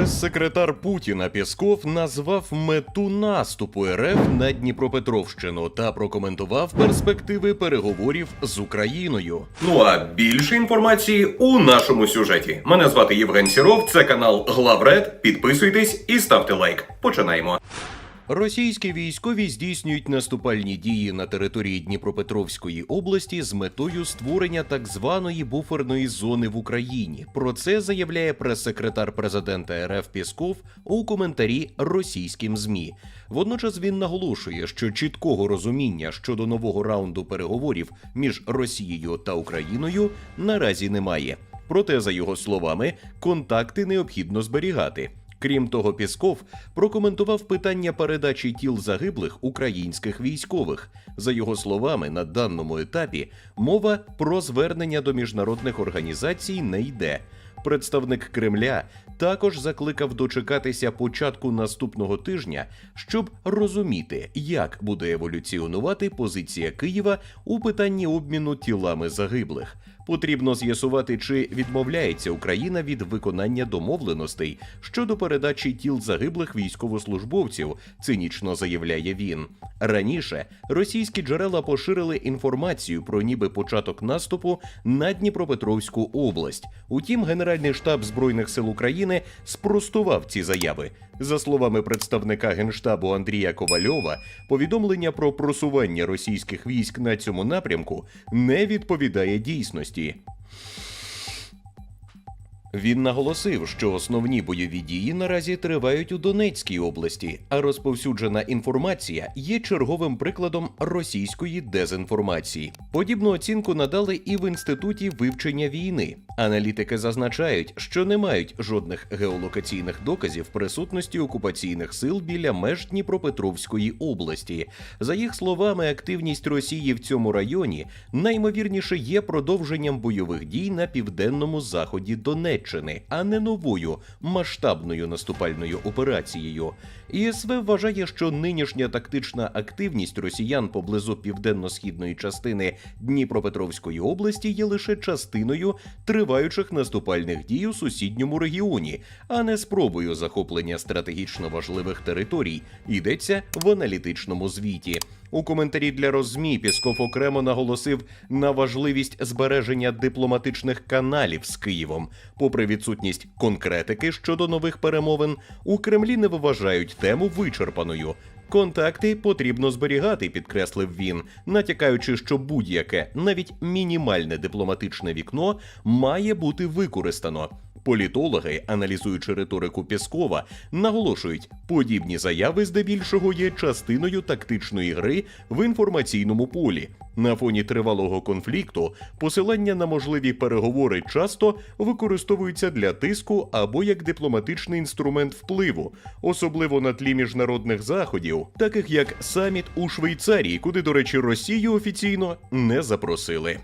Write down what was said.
Прес-секретар Путіна Пісков назвав мету наступу РФ на Дніпропетровщину та прокоментував перспективи переговорів з Україною. Ну а більше інформації у нашому сюжеті. Мене звати Євген Сіров, це канал Главред. Підписуйтесь і ставте лайк. Починаємо. Російські військові здійснюють наступальні дії на території Дніпропетровської області з метою створення так званої буферної зони в Україні. Про це заявляє прес-секретар президента РФ Пісков у коментарі російським змі. Водночас він наголошує, що чіткого розуміння щодо нового раунду переговорів між Росією та Україною наразі немає. Проте, за його словами, контакти необхідно зберігати. Крім того, Пісков прокоментував питання передачі тіл загиблих українських військових. За його словами, на даному етапі мова про звернення до міжнародних організацій не йде. Представник Кремля також закликав дочекатися початку наступного тижня, щоб розуміти, як буде еволюціонувати позиція Києва у питанні обміну тілами загиблих. Потрібно з'ясувати, чи відмовляється Україна від виконання домовленостей щодо передачі тіл загиблих військовослужбовців, цинічно заявляє він. Раніше російські джерела поширили інформацію про ніби початок наступу на Дніпропетровську область. Утім, Генеральний штаб збройних сил України спростував ці заяви. За словами представника генштабу Андрія Ковальова, повідомлення про просування російських військ на цьому напрямку не відповідає дійсності. NFT. Він наголосив, що основні бойові дії наразі тривають у Донецькій області, а розповсюджена інформація є черговим прикладом російської дезінформації. Подібну оцінку надали і в інституті вивчення війни. Аналітики зазначають, що не мають жодних геолокаційних доказів присутності окупаційних сил біля меж Дніпропетровської області. За їх словами, активність Росії в цьому районі наймовірніше є продовженням бойових дій на південному заході Донеччини, а не новою масштабною наступальною операцією. ІСВ вважає, що нинішня тактична активність росіян поблизу південно-східної частини Дніпропетровської області є лише частиною триваючих наступальних дій у сусідньому регіоні, а не спробою захоплення стратегічно важливих територій. Йдеться в аналітичному звіті. У коментарі для роззмі Пісков окремо наголосив на важливість збереження дипломатичних каналів з Києвом. Попри відсутність конкретики щодо нових перемовин, у Кремлі не вважають тему вичерпаною. Контакти потрібно зберігати, підкреслив він, натякаючи, що будь-яке, навіть мінімальне дипломатичне вікно має бути використано. Політологи, аналізуючи риторику Пєскова, наголошують, подібні заяви здебільшого є частиною тактичної гри в інформаційному полі. На фоні тривалого конфлікту посилання на можливі переговори часто використовуються для тиску або як дипломатичний інструмент впливу, особливо на тлі міжнародних заходів, таких як саміт у Швейцарії, куди, до речі, Росію офіційно не запросили.